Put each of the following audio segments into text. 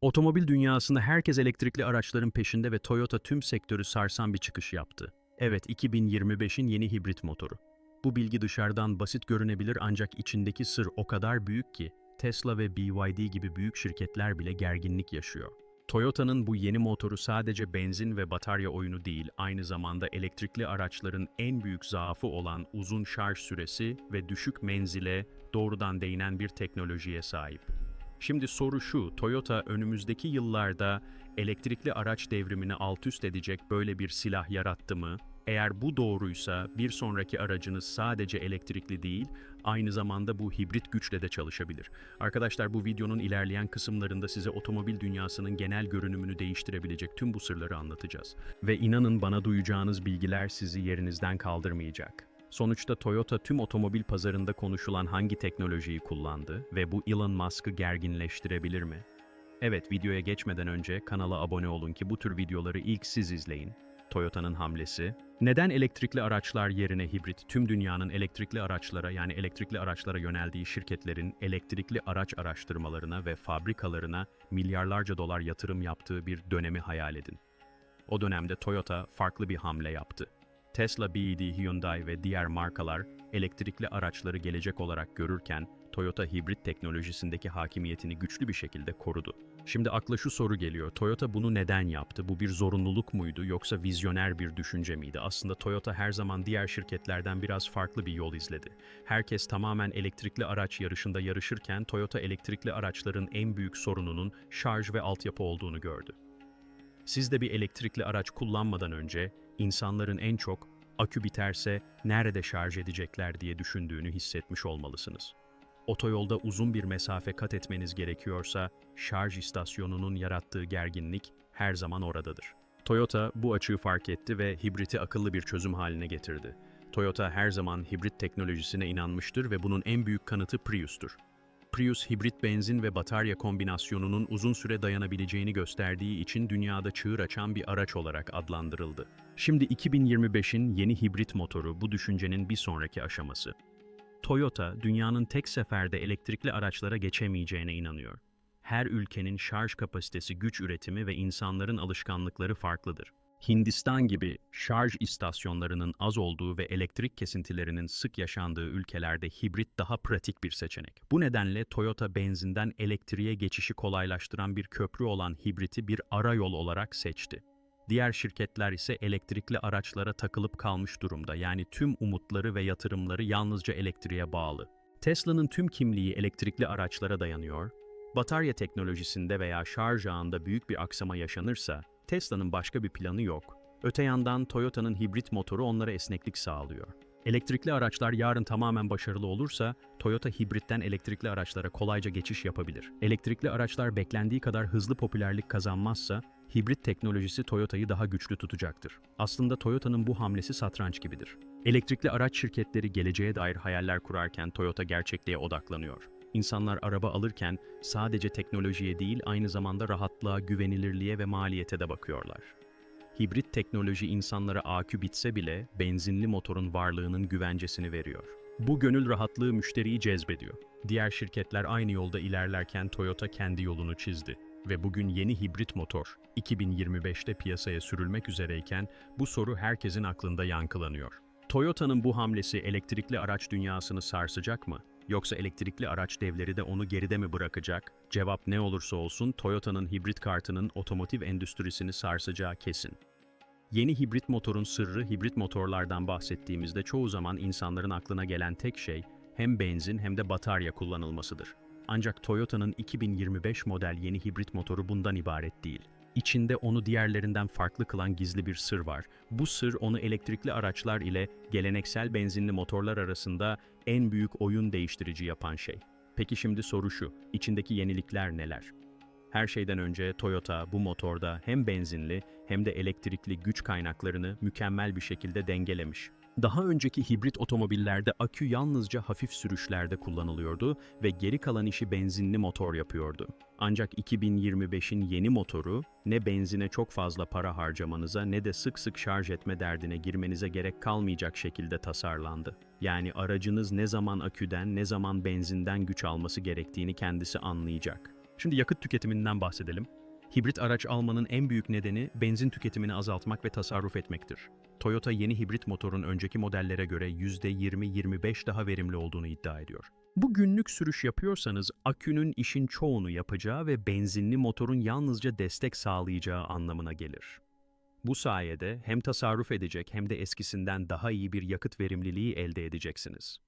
Otomobil dünyasında herkes elektrikli araçların peşinde ve Toyota tüm sektörü sarsan bir çıkış yaptı. Evet, 2025'in yeni hibrit motoru. Bu bilgi dışarıdan basit görünebilir ancak içindeki sır o kadar büyük ki Tesla ve BYD gibi büyük şirketler bile gerginlik yaşıyor. Toyota'nın bu yeni motoru sadece benzin ve batarya oyunu değil, aynı zamanda elektrikli araçların en büyük zaafı olan uzun şarj süresi ve düşük menzile doğrudan değinen bir teknolojiye sahip. Şimdi soru şu, Toyota önümüzdeki yıllarda elektrikli araç devrimini alt üst edecek böyle bir silah yarattı mı? Eğer bu doğruysa bir sonraki aracınız sadece elektrikli değil, aynı zamanda bu hibrit güçle de çalışabilir. Arkadaşlar bu videonun ilerleyen kısımlarında size otomobil dünyasının genel görünümünü değiştirebilecek tüm bu sırları anlatacağız. Ve inanın bana duyacağınız bilgiler sizi yerinizden kaldırmayacak. Sonuçta Toyota tüm otomobil pazarında konuşulan hangi teknolojiyi kullandı ve bu Elon Musk'ı gerginleştirebilir mi? Evet, videoya geçmeden önce kanala abone olun ki bu tür videoları ilk siz izleyin. Toyota'nın hamlesi. Neden elektrikli araçlar yerine hibrit tüm dünyanın elektrikli araçlara yani elektrikli araçlara yöneldiği şirketlerin elektrikli araç araştırmalarına ve fabrikalarına milyarlarca dolar yatırım yaptığı bir dönemi hayal edin. O dönemde Toyota farklı bir hamle yaptı. Tesla, BYD, Hyundai ve diğer markalar elektrikli araçları gelecek olarak görürken Toyota hibrit teknolojisindeki hakimiyetini güçlü bir şekilde korudu. Şimdi akla şu soru geliyor. Toyota bunu neden yaptı? Bu bir zorunluluk muydu yoksa vizyoner bir düşünce miydi? Aslında Toyota her zaman diğer şirketlerden biraz farklı bir yol izledi. Herkes tamamen elektrikli araç yarışında yarışırken Toyota elektrikli araçların en büyük sorununun şarj ve altyapı olduğunu gördü. Siz de bir elektrikli araç kullanmadan önce insanların en çok akü biterse nerede şarj edecekler diye düşündüğünü hissetmiş olmalısınız. Otoyolda uzun bir mesafe kat etmeniz gerekiyorsa şarj istasyonunun yarattığı gerginlik her zaman oradadır. Toyota bu açığı fark etti ve hibriti akıllı bir çözüm haline getirdi. Toyota her zaman hibrit teknolojisine inanmıştır ve bunun en büyük kanıtı Prius'tur. Prius hibrit benzin ve batarya kombinasyonunun uzun süre dayanabileceğini gösterdiği için dünyada çığır açan bir araç olarak adlandırıldı. Şimdi 2025'in yeni hibrit motoru bu düşüncenin bir sonraki aşaması. Toyota, dünyanın tek seferde elektrikli araçlara geçemeyeceğine inanıyor. Her ülkenin şarj kapasitesi, güç üretimi ve insanların alışkanlıkları farklıdır. Hindistan gibi şarj istasyonlarının az olduğu ve elektrik kesintilerinin sık yaşandığı ülkelerde hibrit daha pratik bir seçenek. Bu nedenle Toyota benzinden elektriğe geçişi kolaylaştıran bir köprü olan hibriti bir ara yol olarak seçti. Diğer şirketler ise elektrikli araçlara takılıp kalmış durumda. Yani tüm umutları ve yatırımları yalnızca elektriğe bağlı. Tesla'nın tüm kimliği elektrikli araçlara dayanıyor. Batarya teknolojisinde veya şarj ağında büyük bir aksama yaşanırsa Tesla'nın başka bir planı yok. Öte yandan Toyota'nın hibrit motoru onlara esneklik sağlıyor. Elektrikli araçlar yarın tamamen başarılı olursa Toyota hibritten elektrikli araçlara kolayca geçiş yapabilir. Elektrikli araçlar beklendiği kadar hızlı popülerlik kazanmazsa hibrit teknolojisi Toyota'yı daha güçlü tutacaktır. Aslında Toyota'nın bu hamlesi satranç gibidir. Elektrikli araç şirketleri geleceğe dair hayaller kurarken Toyota gerçekliğe odaklanıyor. İnsanlar araba alırken sadece teknolojiye değil aynı zamanda rahatlığa, güvenilirliğe ve maliyete de bakıyorlar. Hibrit teknoloji insanlara akü bitse bile benzinli motorun varlığının güvencesini veriyor. Bu gönül rahatlığı müşteriyi cezbediyor. Diğer şirketler aynı yolda ilerlerken Toyota kendi yolunu çizdi ve bugün yeni hibrit motor 2025'te piyasaya sürülmek üzereyken bu soru herkesin aklında yankılanıyor. Toyota'nın bu hamlesi elektrikli araç dünyasını sarsacak mı? Yoksa elektrikli araç devleri de onu geride mi bırakacak? Cevap ne olursa olsun Toyota'nın hibrit kartının otomotiv endüstrisini sarsacağı kesin. Yeni hibrit motorun sırrı hibrit motorlardan bahsettiğimizde çoğu zaman insanların aklına gelen tek şey hem benzin hem de batarya kullanılmasıdır. Ancak Toyota'nın 2025 model yeni hibrit motoru bundan ibaret değil. İçinde onu diğerlerinden farklı kılan gizli bir sır var. Bu sır onu elektrikli araçlar ile geleneksel benzinli motorlar arasında en büyük oyun değiştirici yapan şey. Peki şimdi soru şu, içindeki yenilikler neler? Her şeyden önce Toyota bu motorda hem benzinli hem de elektrikli güç kaynaklarını mükemmel bir şekilde dengelemiş. Daha önceki hibrit otomobillerde akü yalnızca hafif sürüşlerde kullanılıyordu ve geri kalan işi benzinli motor yapıyordu. Ancak 2025'in yeni motoru ne benzine çok fazla para harcamanıza ne de sık sık şarj etme derdine girmenize gerek kalmayacak şekilde tasarlandı. Yani aracınız ne zaman aküden ne zaman benzinden güç alması gerektiğini kendisi anlayacak. Şimdi yakıt tüketiminden bahsedelim. Hibrit araç almanın en büyük nedeni benzin tüketimini azaltmak ve tasarruf etmektir. Toyota yeni hibrit motorun önceki modellere göre %20-25 daha verimli olduğunu iddia ediyor. Bu günlük sürüş yapıyorsanız akünün işin çoğunu yapacağı ve benzinli motorun yalnızca destek sağlayacağı anlamına gelir. Bu sayede hem tasarruf edecek hem de eskisinden daha iyi bir yakıt verimliliği elde edeceksiniz.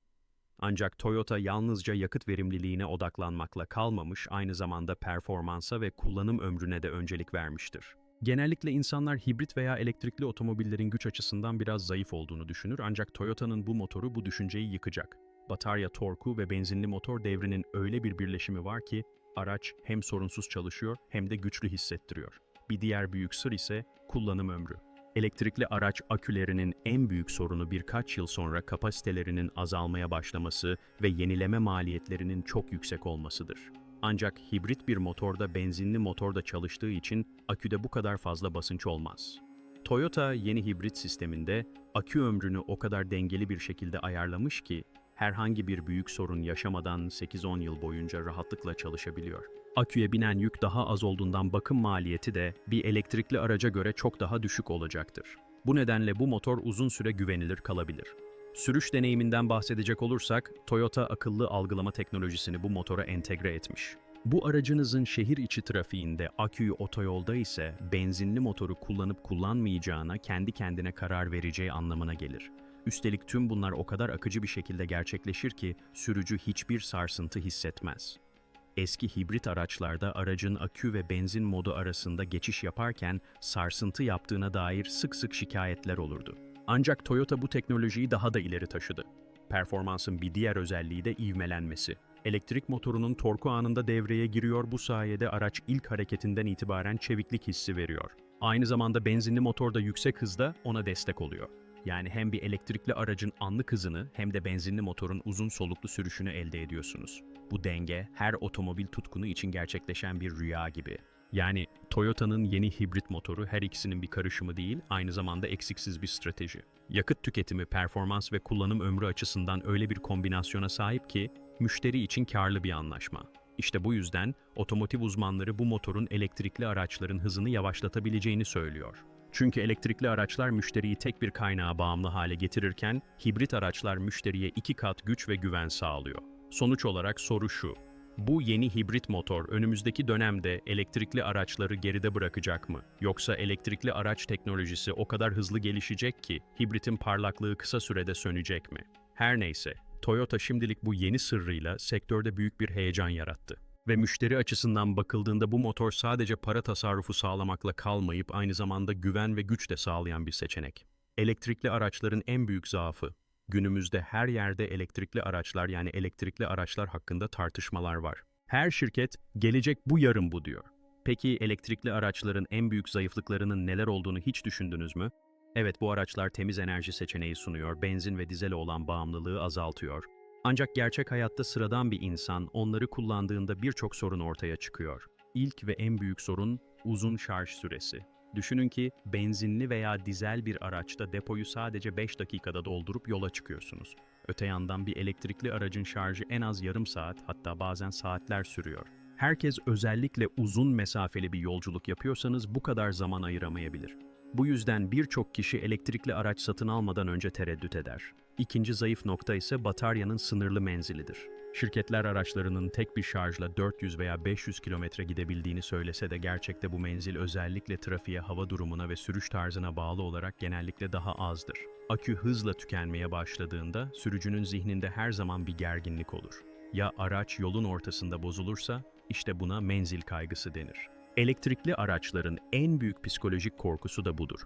Ancak Toyota yalnızca yakıt verimliliğine odaklanmakla kalmamış, aynı zamanda performansa ve kullanım ömrüne de öncelik vermiştir. Genellikle insanlar hibrit veya elektrikli otomobillerin güç açısından biraz zayıf olduğunu düşünür ancak Toyota'nın bu motoru bu düşünceyi yıkacak. Batarya torku ve benzinli motor devrinin öyle bir birleşimi var ki araç hem sorunsuz çalışıyor hem de güçlü hissettiriyor. Bir diğer büyük sır ise kullanım ömrü. Elektrikli araç akülerinin en büyük sorunu birkaç yıl sonra kapasitelerinin azalmaya başlaması ve yenileme maliyetlerinin çok yüksek olmasıdır. Ancak hibrit bir motorda benzinli motorda çalıştığı için aküde bu kadar fazla basınç olmaz. Toyota yeni hibrit sisteminde akü ömrünü o kadar dengeli bir şekilde ayarlamış ki herhangi bir büyük sorun yaşamadan 8-10 yıl boyunca rahatlıkla çalışabiliyor. Aküye binen yük daha az olduğundan bakım maliyeti de bir elektrikli araca göre çok daha düşük olacaktır. Bu nedenle bu motor uzun süre güvenilir kalabilir. Sürüş deneyiminden bahsedecek olursak, Toyota akıllı algılama teknolojisini bu motora entegre etmiş. Bu aracınızın şehir içi trafiğinde aküyü otoyolda ise benzinli motoru kullanıp kullanmayacağına kendi kendine karar vereceği anlamına gelir. Üstelik tüm bunlar o kadar akıcı bir şekilde gerçekleşir ki sürücü hiçbir sarsıntı hissetmez. Eski hibrit araçlarda aracın akü ve benzin modu arasında geçiş yaparken sarsıntı yaptığına dair sık sık şikayetler olurdu. Ancak Toyota bu teknolojiyi daha da ileri taşıdı. Performansın bir diğer özelliği de ivmelenmesi. Elektrik motorunun torku anında devreye giriyor bu sayede araç ilk hareketinden itibaren çeviklik hissi veriyor. Aynı zamanda benzinli motor da yüksek hızda ona destek oluyor. Yani hem bir elektrikli aracın anlık hızını hem de benzinli motorun uzun soluklu sürüşünü elde ediyorsunuz. Bu denge her otomobil tutkunu için gerçekleşen bir rüya gibi. Yani Toyota'nın yeni hibrit motoru her ikisinin bir karışımı değil, aynı zamanda eksiksiz bir strateji. Yakıt tüketimi, performans ve kullanım ömrü açısından öyle bir kombinasyona sahip ki müşteri için karlı bir anlaşma. İşte bu yüzden otomotiv uzmanları bu motorun elektrikli araçların hızını yavaşlatabileceğini söylüyor. Çünkü elektrikli araçlar müşteriyi tek bir kaynağa bağımlı hale getirirken, hibrit araçlar müşteriye iki kat güç ve güven sağlıyor. Sonuç olarak soru şu, bu yeni hibrit motor önümüzdeki dönemde elektrikli araçları geride bırakacak mı? Yoksa elektrikli araç teknolojisi o kadar hızlı gelişecek ki hibritin parlaklığı kısa sürede sönecek mi? Her neyse, Toyota şimdilik bu yeni sırrıyla sektörde büyük bir heyecan yarattı. Ve müşteri açısından bakıldığında bu motor sadece para tasarrufu sağlamakla kalmayıp aynı zamanda güven ve güç de sağlayan bir seçenek. Elektrikli araçların en büyük zaafı, günümüzde her yerde elektrikli araçlar yani elektrikli araçlar hakkında tartışmalar var. Her şirket gelecek bu yarın bu diyor. Peki elektrikli araçların en büyük zayıflıklarının neler olduğunu hiç düşündünüz mü? Evet bu araçlar temiz enerji seçeneği sunuyor, benzin ve dizele olan bağımlılığı azaltıyor. Ancak gerçek hayatta sıradan bir insan onları kullandığında birçok sorun ortaya çıkıyor. İlk ve en büyük sorun uzun şarj süresi. Düşünün ki benzinli veya dizel bir araçta depoyu sadece 5 dakikada doldurup yola çıkıyorsunuz. Öte yandan bir elektrikli aracın şarjı en az yarım saat hatta bazen saatler sürüyor. Herkes özellikle uzun mesafeli bir yolculuk yapıyorsanız bu kadar zaman ayıramayabilir. Bu yüzden birçok kişi elektrikli araç satın almadan önce tereddüt eder. İkinci zayıf nokta ise bataryanın sınırlı menzilidir. Şirketler araçlarının tek bir şarjla 400 veya 500 kilometre gidebildiğini söylese de gerçekte bu menzil özellikle trafiğe, hava durumuna ve sürüş tarzına bağlı olarak genellikle daha azdır. Akü hızla tükenmeye başladığında sürücünün zihninde her zaman bir gerginlik olur. Ya araç yolun ortasında bozulursa işte buna menzil kaygısı denir. Elektrikli araçların en büyük psikolojik korkusu da budur.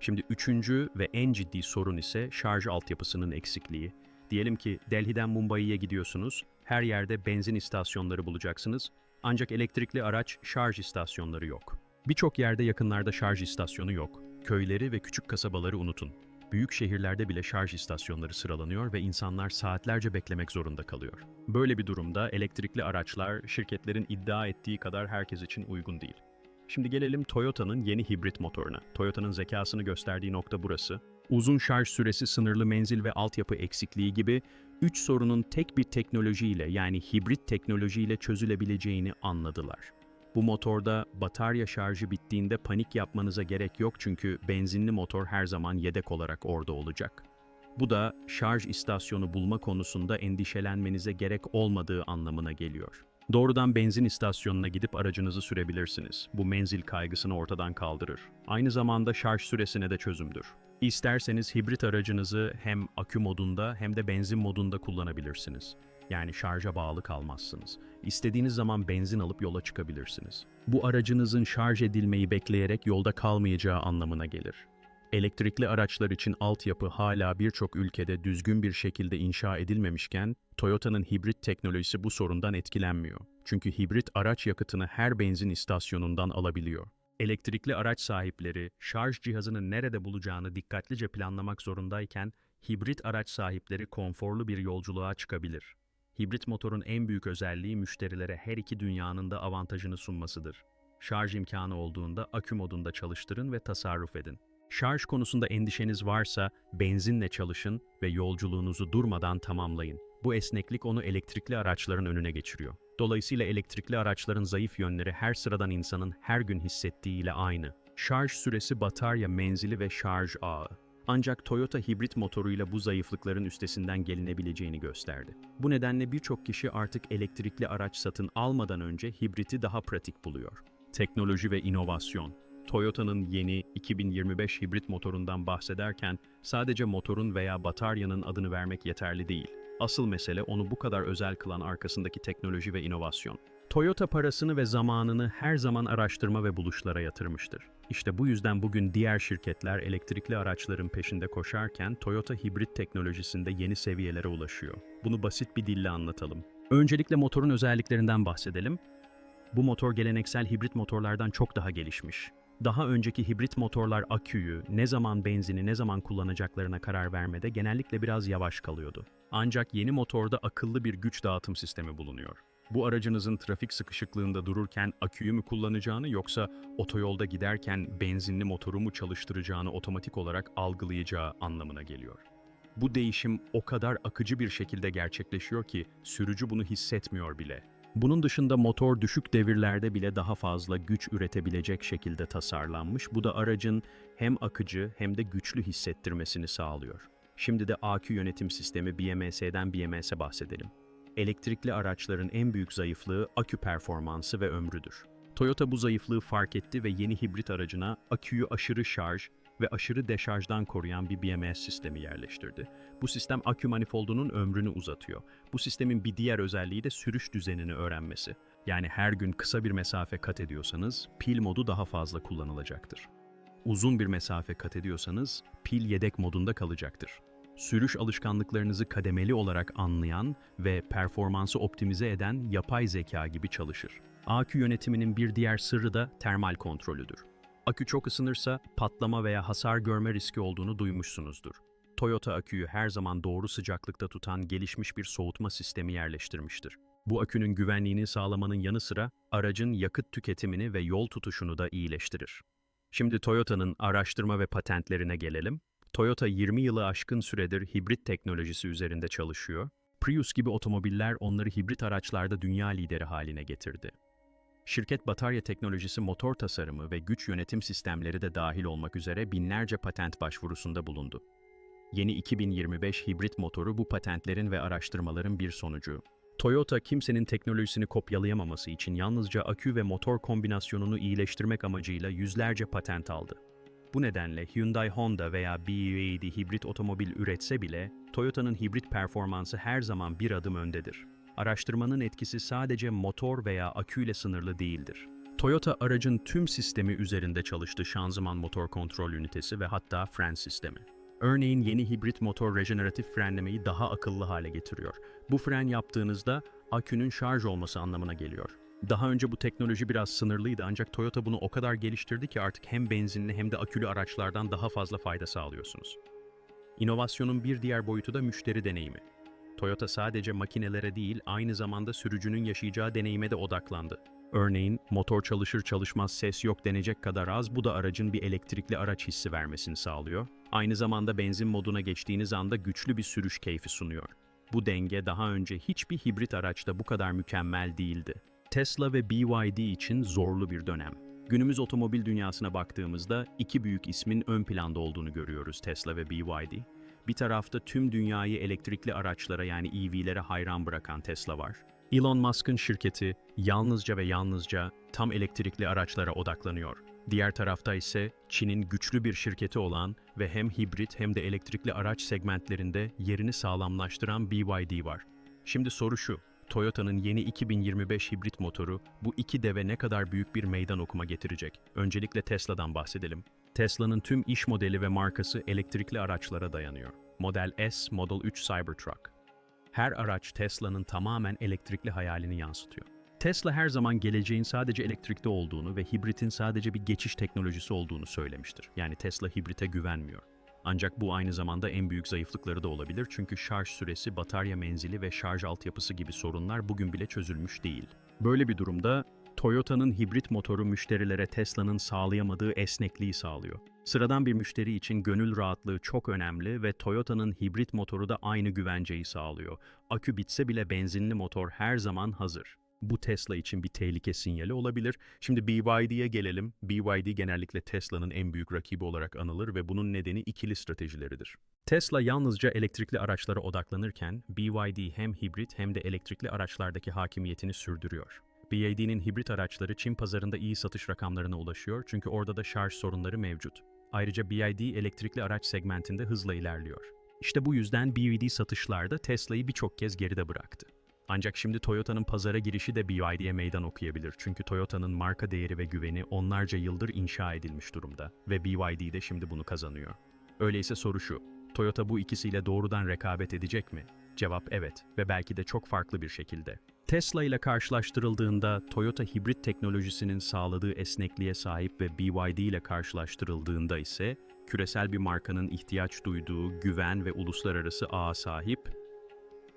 Şimdi üçüncü ve en ciddi sorun ise şarj altyapısının eksikliği. Diyelim ki Delhi'den Mumbai'ye gidiyorsunuz, her yerde benzin istasyonları bulacaksınız ancak elektrikli araç şarj istasyonları yok. Birçok yerde yakınlarda şarj istasyonu yok. Köyleri ve küçük kasabaları unutun. Büyük şehirlerde bile şarj istasyonları sıralanıyor ve insanlar saatlerce beklemek zorunda kalıyor. Böyle bir durumda elektrikli araçlar şirketlerin iddia ettiği kadar herkes için uygun değil. Şimdi gelelim Toyota'nın yeni hibrit motoruna. Toyota'nın zekasını gösterdiği nokta burası. Uzun şarj süresi, sınırlı menzil ve altyapı eksikliği gibi üç sorunun tek bir teknolojiyle yani hibrit teknolojiyle çözülebileceğini anladılar. Bu motorda batarya şarjı bittiğinde panik yapmanıza gerek yok çünkü benzinli motor her zaman yedek olarak orada olacak. Bu da şarj istasyonu bulma konusunda endişelenmenize gerek olmadığı anlamına geliyor. Doğrudan benzin istasyonuna gidip aracınızı sürebilirsiniz. Bu menzil kaygısını ortadan kaldırır. Aynı zamanda şarj süresine de çözümdür. İsterseniz hibrit aracınızı hem akü modunda hem de benzin modunda kullanabilirsiniz. Yani şarja bağlı kalmazsınız. İstediğiniz zaman benzin alıp yola çıkabilirsiniz. Bu aracınızın şarj edilmeyi bekleyerek yolda kalmayacağı anlamına gelir. Elektrikli araçlar için altyapı hala birçok ülkede düzgün bir şekilde inşa edilmemişken, Toyota'nın hibrit teknolojisi bu sorundan etkilenmiyor. Çünkü hibrit araç yakıtını her benzin istasyonundan alabiliyor. Elektrikli araç sahipleri şarj cihazını nerede bulacağını dikkatlice planlamak zorundayken, hibrit araç sahipleri konforlu bir yolculuğa çıkabilir. Hibrit motorun en büyük özelliği müşterilere her iki dünyanın da avantajını sunmasıdır. Şarj imkanı olduğunda akü modunda çalıştırın ve tasarruf edin. Şarj konusunda endişeniz varsa benzinle çalışın ve yolculuğunuzu durmadan tamamlayın. Bu esneklik onu elektrikli araçların önüne geçiriyor. Dolayısıyla elektrikli araçların zayıf yönleri her sıradan insanın her gün hissettiğiyle aynı. Şarj süresi, batarya menzili ve şarj ağı. Ancak Toyota hibrit motoruyla bu zayıflıkların üstesinden gelinebileceğini gösterdi. Bu nedenle birçok kişi artık elektrikli araç satın almadan önce hibriti daha pratik buluyor. Teknoloji ve inovasyon Toyota'nın yeni 2025 hibrit motorundan bahsederken sadece motorun veya bataryanın adını vermek yeterli değil. Asıl mesele onu bu kadar özel kılan arkasındaki teknoloji ve inovasyon. Toyota parasını ve zamanını her zaman araştırma ve buluşlara yatırmıştır. İşte bu yüzden bugün diğer şirketler elektrikli araçların peşinde koşarken Toyota hibrit teknolojisinde yeni seviyelere ulaşıyor. Bunu basit bir dille anlatalım. Öncelikle motorun özelliklerinden bahsedelim. Bu motor geleneksel hibrit motorlardan çok daha gelişmiş. Daha önceki hibrit motorlar aküyü, ne zaman benzini ne zaman kullanacaklarına karar vermede genellikle biraz yavaş kalıyordu. Ancak yeni motorda akıllı bir güç dağıtım sistemi bulunuyor. Bu aracınızın trafik sıkışıklığında dururken aküyü mü kullanacağını yoksa otoyolda giderken benzinli motoru mu çalıştıracağını otomatik olarak algılayacağı anlamına geliyor. Bu değişim o kadar akıcı bir şekilde gerçekleşiyor ki sürücü bunu hissetmiyor bile. Bunun dışında motor düşük devirlerde bile daha fazla güç üretebilecek şekilde tasarlanmış. Bu da aracın hem akıcı hem de güçlü hissettirmesini sağlıyor. Şimdi de AQ yönetim sistemi BMS'den BMS'e bahsedelim. Elektrikli araçların en büyük zayıflığı akü performansı ve ömrüdür. Toyota bu zayıflığı fark etti ve yeni hibrit aracına aküyü aşırı şarj ve aşırı deşarjdan koruyan bir BMS sistemi yerleştirdi. Bu sistem akü manifoldunun ömrünü uzatıyor. Bu sistemin bir diğer özelliği de sürüş düzenini öğrenmesi. Yani her gün kısa bir mesafe kat ediyorsanız pil modu daha fazla kullanılacaktır. Uzun bir mesafe kat ediyorsanız pil yedek modunda kalacaktır. Sürüş alışkanlıklarınızı kademeli olarak anlayan ve performansı optimize eden yapay zeka gibi çalışır. AQ yönetiminin bir diğer sırrı da termal kontrolüdür. Akü çok ısınırsa patlama veya hasar görme riski olduğunu duymuşsunuzdur. Toyota aküyü her zaman doğru sıcaklıkta tutan gelişmiş bir soğutma sistemi yerleştirmiştir. Bu akünün güvenliğini sağlamanın yanı sıra aracın yakıt tüketimini ve yol tutuşunu da iyileştirir. Şimdi Toyota'nın araştırma ve patentlerine gelelim. Toyota 20 yılı aşkın süredir hibrit teknolojisi üzerinde çalışıyor. Prius gibi otomobiller onları hibrit araçlarda dünya lideri haline getirdi. Şirket batarya teknolojisi, motor tasarımı ve güç yönetim sistemleri de dahil olmak üzere binlerce patent başvurusunda bulundu. Yeni 2025 hibrit motoru bu patentlerin ve araştırmaların bir sonucu. Toyota kimsenin teknolojisini kopyalayamaması için yalnızca akü ve motor kombinasyonunu iyileştirmek amacıyla yüzlerce patent aldı. Bu nedenle Hyundai Honda veya BYD hibrit otomobil üretse bile Toyota'nın hibrit performansı her zaman bir adım öndedir. Araştırmanın etkisi sadece motor veya aküyle sınırlı değildir. Toyota aracın tüm sistemi üzerinde çalıştı şanzıman motor kontrol ünitesi ve hatta fren sistemi. Örneğin yeni hibrit motor rejeneratif frenlemeyi daha akıllı hale getiriyor. Bu fren yaptığınızda akünün şarj olması anlamına geliyor. Daha önce bu teknoloji biraz sınırlıydı ancak Toyota bunu o kadar geliştirdi ki artık hem benzinli hem de akülü araçlardan daha fazla fayda sağlıyorsunuz. İnovasyonun bir diğer boyutu da müşteri deneyimi. Toyota sadece makinelere değil, aynı zamanda sürücünün yaşayacağı deneyime de odaklandı. Örneğin, motor çalışır çalışmaz ses yok denecek kadar az, bu da aracın bir elektrikli araç hissi vermesini sağlıyor. Aynı zamanda benzin moduna geçtiğiniz anda güçlü bir sürüş keyfi sunuyor. Bu denge daha önce hiçbir hibrit araçta bu kadar mükemmel değildi. Tesla ve BYD için zorlu bir dönem. Günümüz otomobil dünyasına baktığımızda iki büyük ismin ön planda olduğunu görüyoruz Tesla ve BYD. Bir tarafta tüm dünyayı elektrikli araçlara yani EV'lere hayran bırakan Tesla var. Elon Musk'ın şirketi yalnızca ve yalnızca tam elektrikli araçlara odaklanıyor. Diğer tarafta ise Çin'in güçlü bir şirketi olan ve hem hibrit hem de elektrikli araç segmentlerinde yerini sağlamlaştıran BYD var. Şimdi soru şu, Toyota'nın yeni 2025 hibrit motoru bu iki deve ne kadar büyük bir meydan okuma getirecek? Öncelikle Tesla'dan bahsedelim. Tesla'nın tüm iş modeli ve markası elektrikli araçlara dayanıyor. Model S, Model 3 Cybertruck. Her araç Tesla'nın tamamen elektrikli hayalini yansıtıyor. Tesla her zaman geleceğin sadece elektrikte olduğunu ve hibritin sadece bir geçiş teknolojisi olduğunu söylemiştir. Yani Tesla hibrite güvenmiyor. Ancak bu aynı zamanda en büyük zayıflıkları da olabilir çünkü şarj süresi, batarya menzili ve şarj altyapısı gibi sorunlar bugün bile çözülmüş değil. Böyle bir durumda Toyota'nın hibrit motoru müşterilere Tesla'nın sağlayamadığı esnekliği sağlıyor. Sıradan bir müşteri için gönül rahatlığı çok önemli ve Toyota'nın hibrit motoru da aynı güvenceyi sağlıyor. Akü bitse bile benzinli motor her zaman hazır. Bu Tesla için bir tehlike sinyali olabilir. Şimdi BYD'ye gelelim. BYD genellikle Tesla'nın en büyük rakibi olarak anılır ve bunun nedeni ikili stratejileridir. Tesla yalnızca elektrikli araçlara odaklanırken BYD hem hibrit hem de elektrikli araçlardaki hakimiyetini sürdürüyor. BYD'nin hibrit araçları Çin pazarında iyi satış rakamlarına ulaşıyor çünkü orada da şarj sorunları mevcut. Ayrıca BYD elektrikli araç segmentinde hızla ilerliyor. İşte bu yüzden BYD satışlarda Tesla'yı birçok kez geride bıraktı. Ancak şimdi Toyota'nın pazara girişi de BYD'ye meydan okuyabilir. Çünkü Toyota'nın marka değeri ve güveni onlarca yıldır inşa edilmiş durumda ve BYD de şimdi bunu kazanıyor. Öyleyse soru şu, Toyota bu ikisiyle doğrudan rekabet edecek mi? Cevap evet ve belki de çok farklı bir şekilde. Tesla ile karşılaştırıldığında Toyota hibrit teknolojisinin sağladığı esnekliğe sahip ve BYD ile karşılaştırıldığında ise küresel bir markanın ihtiyaç duyduğu güven ve uluslararası ağa sahip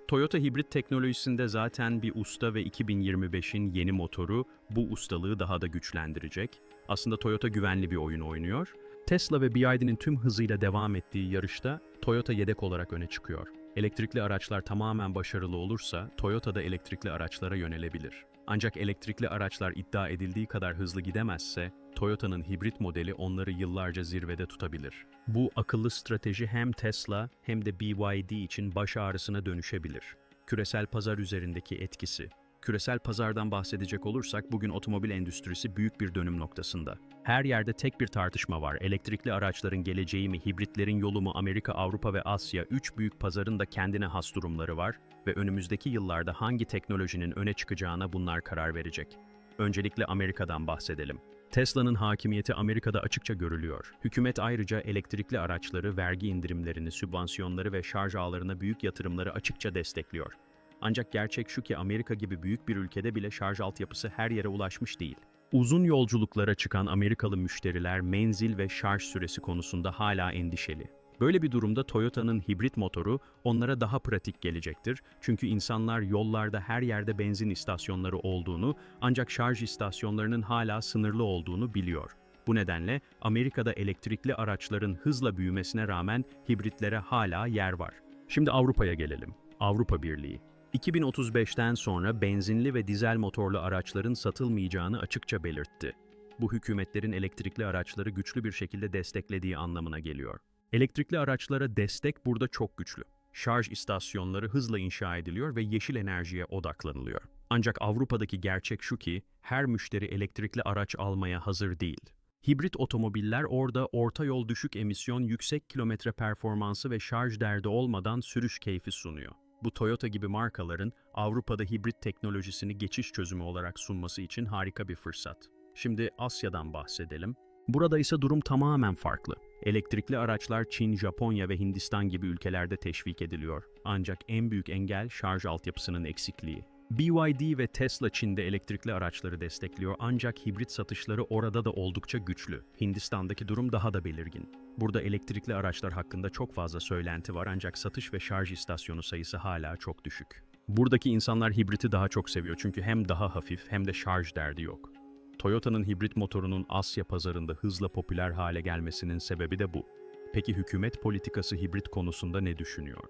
Toyota hibrit teknolojisinde zaten bir usta ve 2025'in yeni motoru bu ustalığı daha da güçlendirecek. Aslında Toyota güvenli bir oyun oynuyor. Tesla ve BYD'nin tüm hızıyla devam ettiği yarışta Toyota yedek olarak öne çıkıyor. Elektrikli araçlar tamamen başarılı olursa Toyota da elektrikli araçlara yönelebilir. Ancak elektrikli araçlar iddia edildiği kadar hızlı gidemezse Toyota'nın hibrit modeli onları yıllarca zirvede tutabilir. Bu akıllı strateji hem Tesla hem de BYD için baş ağrısına dönüşebilir. Küresel pazar üzerindeki etkisi. Küresel pazardan bahsedecek olursak bugün otomobil endüstrisi büyük bir dönüm noktasında. Her yerde tek bir tartışma var. Elektrikli araçların geleceği mi, hibritlerin yolu mu, Amerika, Avrupa ve Asya üç büyük pazarın da kendine has durumları var ve önümüzdeki yıllarda hangi teknolojinin öne çıkacağına bunlar karar verecek. Öncelikle Amerika'dan bahsedelim. Tesla'nın hakimiyeti Amerika'da açıkça görülüyor. Hükümet ayrıca elektrikli araçları, vergi indirimlerini, sübvansiyonları ve şarj ağlarına büyük yatırımları açıkça destekliyor. Ancak gerçek şu ki Amerika gibi büyük bir ülkede bile şarj altyapısı her yere ulaşmış değil. Uzun yolculuklara çıkan Amerikalı müşteriler menzil ve şarj süresi konusunda hala endişeli. Böyle bir durumda Toyota'nın hibrit motoru onlara daha pratik gelecektir. Çünkü insanlar yollarda her yerde benzin istasyonları olduğunu ancak şarj istasyonlarının hala sınırlı olduğunu biliyor. Bu nedenle Amerika'da elektrikli araçların hızla büyümesine rağmen hibritlere hala yer var. Şimdi Avrupa'ya gelelim. Avrupa Birliği. 2035'ten sonra benzinli ve dizel motorlu araçların satılmayacağını açıkça belirtti. Bu hükümetlerin elektrikli araçları güçlü bir şekilde desteklediği anlamına geliyor. Elektrikli araçlara destek burada çok güçlü. Şarj istasyonları hızla inşa ediliyor ve yeşil enerjiye odaklanılıyor. Ancak Avrupa'daki gerçek şu ki her müşteri elektrikli araç almaya hazır değil. Hibrit otomobiller orada orta yol düşük emisyon, yüksek kilometre performansı ve şarj derdi olmadan sürüş keyfi sunuyor. Bu Toyota gibi markaların Avrupa'da hibrit teknolojisini geçiş çözümü olarak sunması için harika bir fırsat. Şimdi Asya'dan bahsedelim. Burada ise durum tamamen farklı. Elektrikli araçlar Çin, Japonya ve Hindistan gibi ülkelerde teşvik ediliyor. Ancak en büyük engel şarj altyapısının eksikliği. BYD ve Tesla Çin'de elektrikli araçları destekliyor ancak hibrit satışları orada da oldukça güçlü. Hindistan'daki durum daha da belirgin. Burada elektrikli araçlar hakkında çok fazla söylenti var ancak satış ve şarj istasyonu sayısı hala çok düşük. Buradaki insanlar hibriti daha çok seviyor çünkü hem daha hafif hem de şarj derdi yok. Toyota'nın hibrit motorunun Asya pazarında hızla popüler hale gelmesinin sebebi de bu. Peki hükümet politikası hibrit konusunda ne düşünüyor?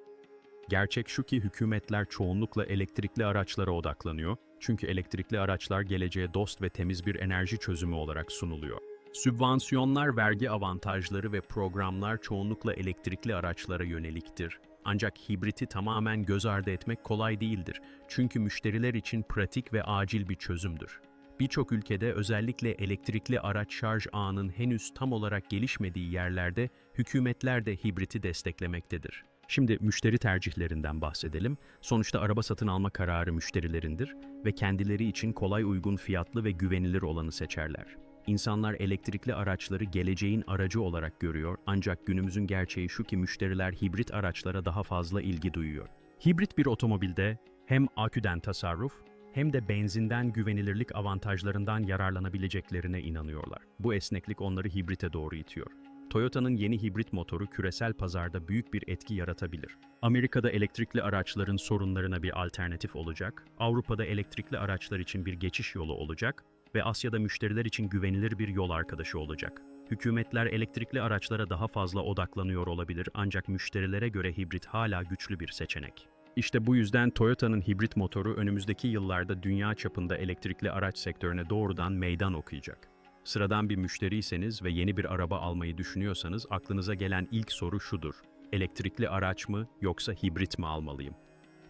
Gerçek şu ki hükümetler çoğunlukla elektrikli araçlara odaklanıyor. Çünkü elektrikli araçlar geleceğe dost ve temiz bir enerji çözümü olarak sunuluyor. Sübvansiyonlar, vergi avantajları ve programlar çoğunlukla elektrikli araçlara yöneliktir. Ancak hibriti tamamen göz ardı etmek kolay değildir. Çünkü müşteriler için pratik ve acil bir çözümdür. Birçok ülkede özellikle elektrikli araç şarj ağının henüz tam olarak gelişmediği yerlerde hükümetler de hibriti desteklemektedir. Şimdi müşteri tercihlerinden bahsedelim. Sonuçta araba satın alma kararı müşterilerindir ve kendileri için kolay uygun fiyatlı ve güvenilir olanı seçerler. İnsanlar elektrikli araçları geleceğin aracı olarak görüyor ancak günümüzün gerçeği şu ki müşteriler hibrit araçlara daha fazla ilgi duyuyor. Hibrit bir otomobilde hem aküden tasarruf hem de benzinden güvenilirlik avantajlarından yararlanabileceklerine inanıyorlar. Bu esneklik onları hibrite doğru itiyor. Toyota'nın yeni hibrit motoru küresel pazarda büyük bir etki yaratabilir. Amerika'da elektrikli araçların sorunlarına bir alternatif olacak, Avrupa'da elektrikli araçlar için bir geçiş yolu olacak ve Asya'da müşteriler için güvenilir bir yol arkadaşı olacak. Hükümetler elektrikli araçlara daha fazla odaklanıyor olabilir ancak müşterilere göre hibrit hala güçlü bir seçenek. İşte bu yüzden Toyota'nın hibrit motoru önümüzdeki yıllarda dünya çapında elektrikli araç sektörüne doğrudan meydan okuyacak. Sıradan bir müşteriyseniz ve yeni bir araba almayı düşünüyorsanız aklınıza gelen ilk soru şudur. Elektrikli araç mı yoksa hibrit mi almalıyım?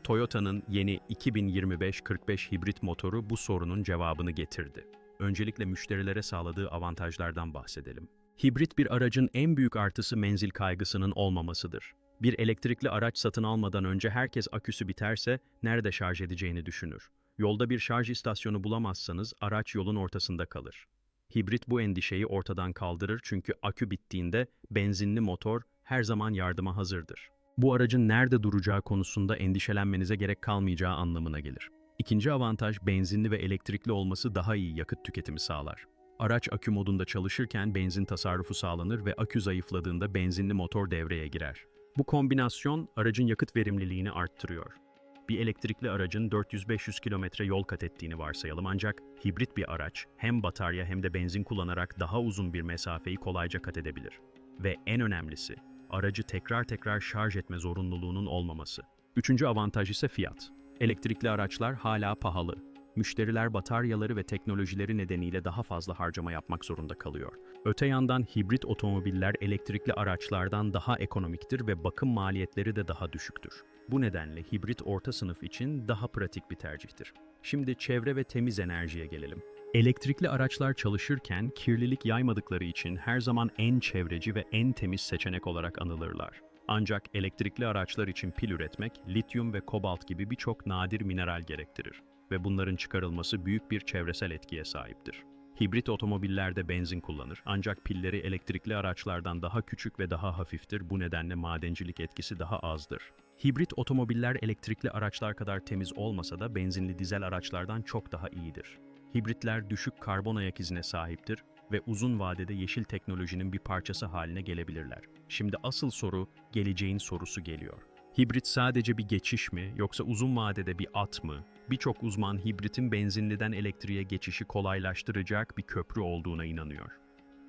Toyota'nın yeni 2025-45 hibrit motoru bu sorunun cevabını getirdi. Öncelikle müşterilere sağladığı avantajlardan bahsedelim. Hibrit bir aracın en büyük artısı menzil kaygısının olmamasıdır. Bir elektrikli araç satın almadan önce herkes aküsü biterse nerede şarj edeceğini düşünür. Yolda bir şarj istasyonu bulamazsanız araç yolun ortasında kalır. Hibrit bu endişeyi ortadan kaldırır çünkü akü bittiğinde benzinli motor her zaman yardıma hazırdır. Bu aracın nerede duracağı konusunda endişelenmenize gerek kalmayacağı anlamına gelir. İkinci avantaj benzinli ve elektrikli olması daha iyi yakıt tüketimi sağlar. Araç akü modunda çalışırken benzin tasarrufu sağlanır ve akü zayıfladığında benzinli motor devreye girer. Bu kombinasyon aracın yakıt verimliliğini arttırıyor. Bir elektrikli aracın 400-500 kilometre yol kat ettiğini varsayalım ancak hibrit bir araç hem batarya hem de benzin kullanarak daha uzun bir mesafeyi kolayca kat edebilir. Ve en önemlisi, aracı tekrar tekrar şarj etme zorunluluğunun olmaması. Üçüncü avantaj ise fiyat. Elektrikli araçlar hala pahalı. Müşteriler bataryaları ve teknolojileri nedeniyle daha fazla harcama yapmak zorunda kalıyor. Öte yandan hibrit otomobiller elektrikli araçlardan daha ekonomiktir ve bakım maliyetleri de daha düşüktür. Bu nedenle hibrit orta sınıf için daha pratik bir tercihtir. Şimdi çevre ve temiz enerjiye gelelim. Elektrikli araçlar çalışırken kirlilik yaymadıkları için her zaman en çevreci ve en temiz seçenek olarak anılırlar. Ancak elektrikli araçlar için pil üretmek, lityum ve kobalt gibi birçok nadir mineral gerektirir ve bunların çıkarılması büyük bir çevresel etkiye sahiptir. Hibrit otomobillerde benzin kullanır ancak pilleri elektrikli araçlardan daha küçük ve daha hafiftir bu nedenle madencilik etkisi daha azdır. Hibrit otomobiller elektrikli araçlar kadar temiz olmasa da benzinli dizel araçlardan çok daha iyidir. Hibritler düşük karbon ayak izine sahiptir ve uzun vadede yeşil teknolojinin bir parçası haline gelebilirler. Şimdi asıl soru, geleceğin sorusu geliyor. Hibrit sadece bir geçiş mi yoksa uzun vadede bir at mı? Birçok uzman hibritin benzinliden elektriğe geçişi kolaylaştıracak bir köprü olduğuna inanıyor.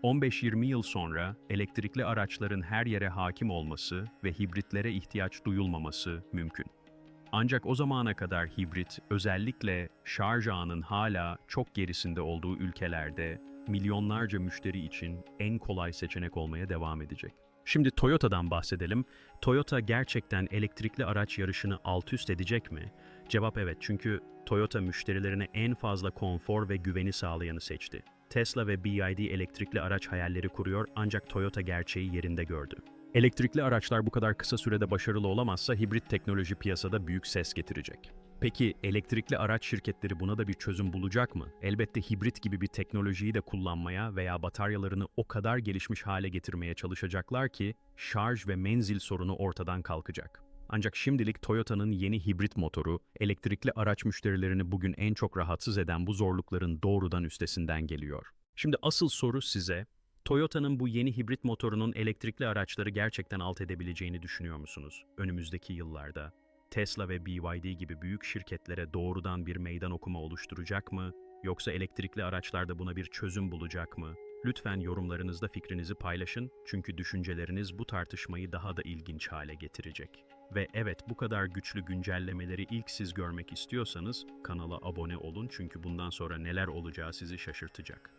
15-20 yıl sonra elektrikli araçların her yere hakim olması ve hibritlere ihtiyaç duyulmaması mümkün. Ancak o zamana kadar hibrit özellikle şarj ağının hala çok gerisinde olduğu ülkelerde milyonlarca müşteri için en kolay seçenek olmaya devam edecek. Şimdi Toyota'dan bahsedelim. Toyota gerçekten elektrikli araç yarışını alt üst edecek mi? Cevap evet çünkü Toyota müşterilerine en fazla konfor ve güveni sağlayanı seçti. Tesla ve BYD elektrikli araç hayalleri kuruyor ancak Toyota gerçeği yerinde gördü. Elektrikli araçlar bu kadar kısa sürede başarılı olamazsa hibrit teknoloji piyasada büyük ses getirecek. Peki elektrikli araç şirketleri buna da bir çözüm bulacak mı? Elbette hibrit gibi bir teknolojiyi de kullanmaya veya bataryalarını o kadar gelişmiş hale getirmeye çalışacaklar ki şarj ve menzil sorunu ortadan kalkacak. Ancak şimdilik Toyota'nın yeni hibrit motoru, elektrikli araç müşterilerini bugün en çok rahatsız eden bu zorlukların doğrudan üstesinden geliyor. Şimdi asıl soru size, Toyota'nın bu yeni hibrit motorunun elektrikli araçları gerçekten alt edebileceğini düşünüyor musunuz? Önümüzdeki yıllarda Tesla ve BYD gibi büyük şirketlere doğrudan bir meydan okuma oluşturacak mı? Yoksa elektrikli araçlarda buna bir çözüm bulacak mı? Lütfen yorumlarınızda fikrinizi paylaşın çünkü düşünceleriniz bu tartışmayı daha da ilginç hale getirecek. Ve evet bu kadar güçlü güncellemeleri ilk siz görmek istiyorsanız kanala abone olun çünkü bundan sonra neler olacağı sizi şaşırtacak.